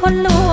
คนลู